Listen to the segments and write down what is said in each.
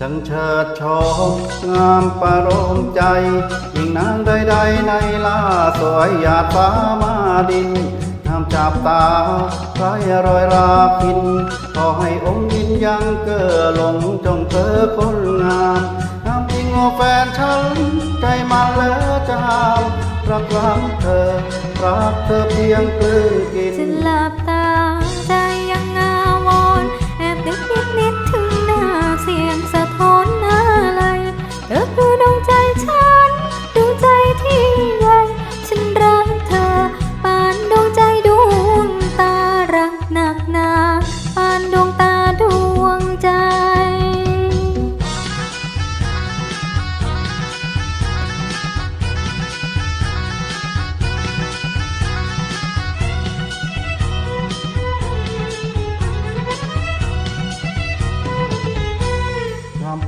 ช่างเชิดชมงามประโลมใจยิ่งนางใดๆในลาสวยหยาดฟ้ามาดินงามจับตาไรรอยราพิน ขอให้องค์ยินยังเก้อลงจงเธอคนงามงามจริงแฟนฉันใจมันแล้วจะห้ามรักรักเธอรักเธอเพียงกลืนกินจะหลับตา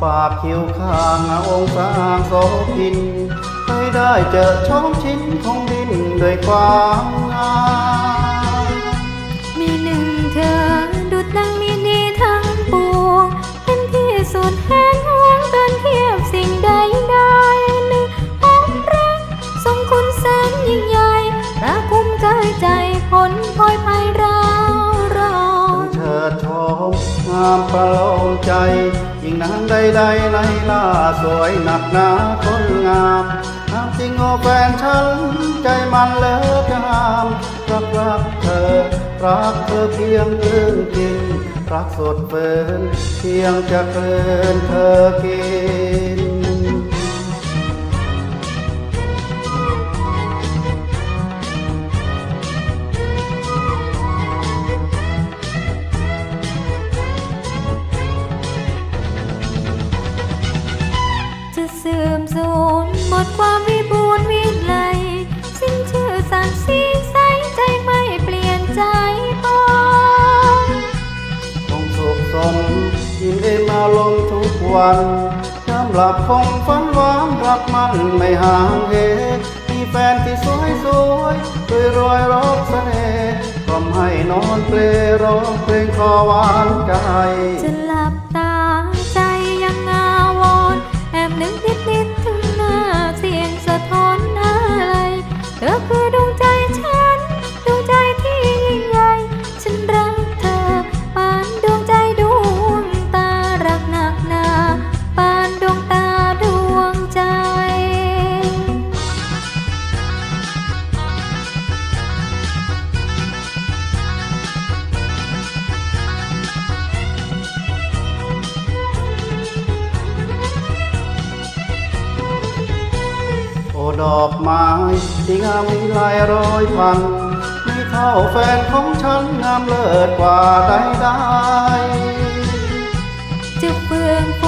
ปากคิ้วข้างองค์สร้างโสพินให้ได้เจอช่องชิ้นของดินด้วยความงามมีหนึ่งเธอดุดดังมีดีทั้งปวงเป็นที่สุดแห่งห่วงกันเทียบสิ่งใดได้หนึ่งองค์รักทรงคุณแสนยิ่งใหญ่ระคุ้มกายใจผลพลอยภัยราวรอนเชิดชมงามประโลมใจิ่งนางใดๆในล่าสวยหนักหนาคนงามงามจริงโอแฟนฉันใจมันเลิกงามรักรักเธอ รักเธอเพียงเลื่นกินรักสดเฟินเพียงจะเกินเธอกิน สารสีใสใจไม่เปลี่ยนใจปองคงสุขสมยินเอ็มอารมณ์ทุกวันยามหลับคงฝันหวานรักมันไม่ห่างเหมีแฟนที่สวยสวยๆด้วยรอยรอบเสน่ห์กล่อมให้นอนเปลร้องเพลงคอหวานใจ ดอกไม้ที่งามมีหลายร้อยพันมีเท่าแฟนของฉันงามเลิศกว่าใดใดๆจะเฟื่องฟู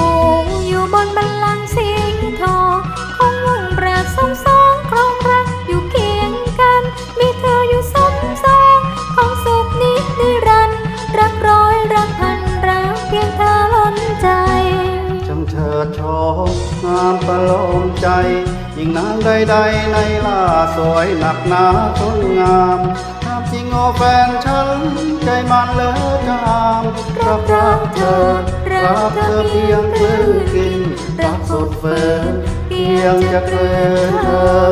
ลมใจ ยิ่งนางใดๆในล่าสวยหนักหนาคนงามงามจริงโอแฟนฉัน ใจมันเลิศงามรักรักเธอรักเธอเพียงคลื่นกินรักสุดเฟินเพียงจะเกินเธอ